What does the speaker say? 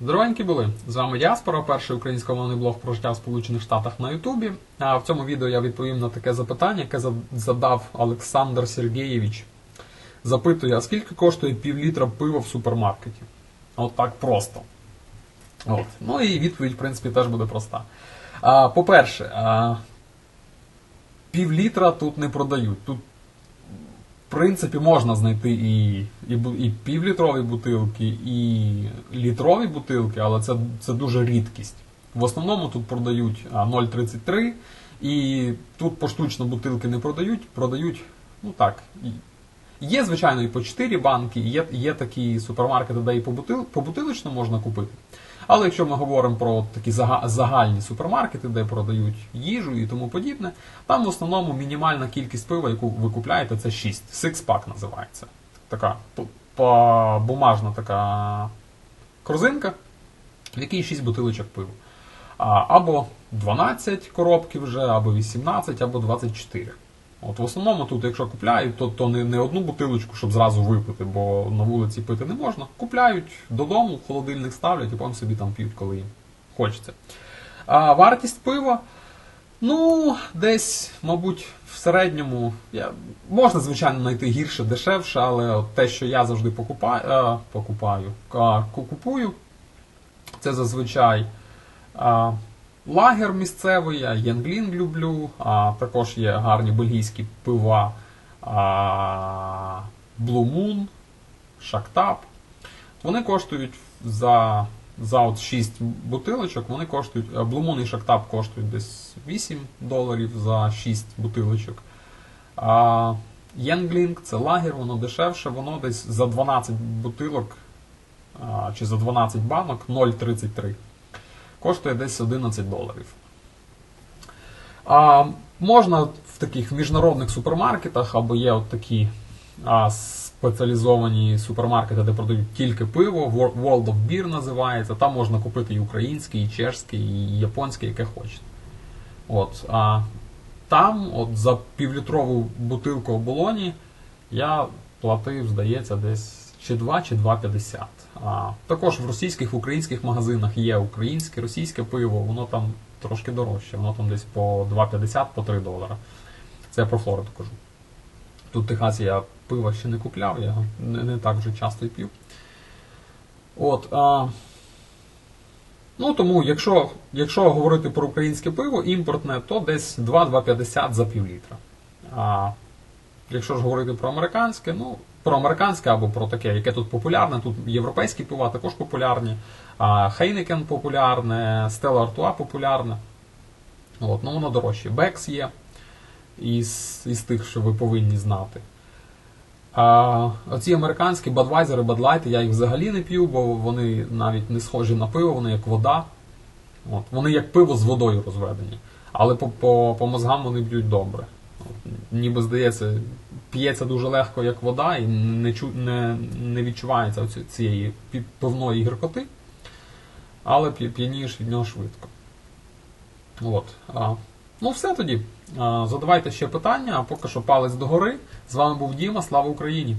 Здоровенькі були! З вами Діаспора, перший українськомовний блог про життя в Сполучених Штатах на Ютубі. А в цьому відео я відповім на таке запитання, яке задав Олександр Сергєєвич. Запитує, а скільки коштує пів літра пива в супермаркеті? От так просто. От. Ну і відповідь, в принципі, теж буде проста. По-перше, а, пів тут не продають. Тут в принципі, можна знайти і, і, і півлітрові бутилки, і літрові бутилки, але це, це дуже рідкість. В основному тут продають 0,33, і тут поштучно бутилки не продають, продають, ну так. Є, звичайно, і по 4 банки, є, є такі супермаркети, де і по, бутил, бутилочно можна купити. Але якщо ми говоримо про такі загальні супермаркети, де продають їжу і тому подібне, там в основному мінімальна кількість пива, яку ви купляєте, це 6. Six-pack називається. Така бумажна така корзинка, в якій 6 бутилочок пива. Або 12 коробків вже, або 18, або 24. От в основному тут, якщо купляють, то, то не, не одну бутилочку, щоб зразу випити, бо на вулиці пити не можна. Купляють додому, в холодильник ставлять і потім собі там п'ють, коли їм хочеться. А вартість пива, ну, десь, мабуть, в середньому я, можна, звичайно, знайти гірше, дешевше, але те, що я завжди покупаю, е, покупаю а, купую, це зазвичай а, лагер місцевий, я Єнглін люблю, а також є гарні бельгійські пива а, Blue Moon, Шактап. Вони коштують за, за от 6 бутилочок, вони коштують, Blue Moon і Шактап коштують десь 8 доларів за 6 бутилочок. А Єнглінг це лагер, воно дешевше, воно десь за 12 бутилок а, чи за 12 банок 0,33 коштує десь 11 доларів. А, можна в таких міжнародних супермаркетах, або є от такі а, спеціалізовані супермаркети, де продають тільки пиво, World of Beer називається. Там можна купити і українське, і чешське, і японське, яке хочете. От, а, там, от за півлітрову бутилку оболоні я платив, здається, десь чи 2, чи 2,50. А, також в російських, в українських магазинах є українське, російське пиво, воно там трошки дорожче, воно там десь по 2,50, по 3 долара. Це я про Флориду кажу. Тут в Техасі я пива ще не купляв, я не, не так вже часто і п'ю. От, а, ну тому, якщо, якщо говорити про українське пиво, імпортне, то десь 2-2,50 за пів літра. А якщо ж говорити про американське, ну про американське або про таке, яке тут популярне, тут європейські пива також популярні, Heineken популярне, Stella Artois популярне. От, ну воно дорожче. Бекс є із, із тих, що ви повинні знати. А, оці американські і Bud я їх взагалі не п'ю, бо вони навіть не схожі на пиво, вони як вода. От, вони як пиво з водою розведені. Але по, по, по мозгам вони б'ють добре. От, ніби здається, п'ється дуже легко, як вода, і не, не, не відчувається цієї пивної гіркоти, але п'янієш від нього швидко. От. А, ну, все тоді. А, задавайте ще питання, а поки що палець догори. З вами був Діма. Слава Україні!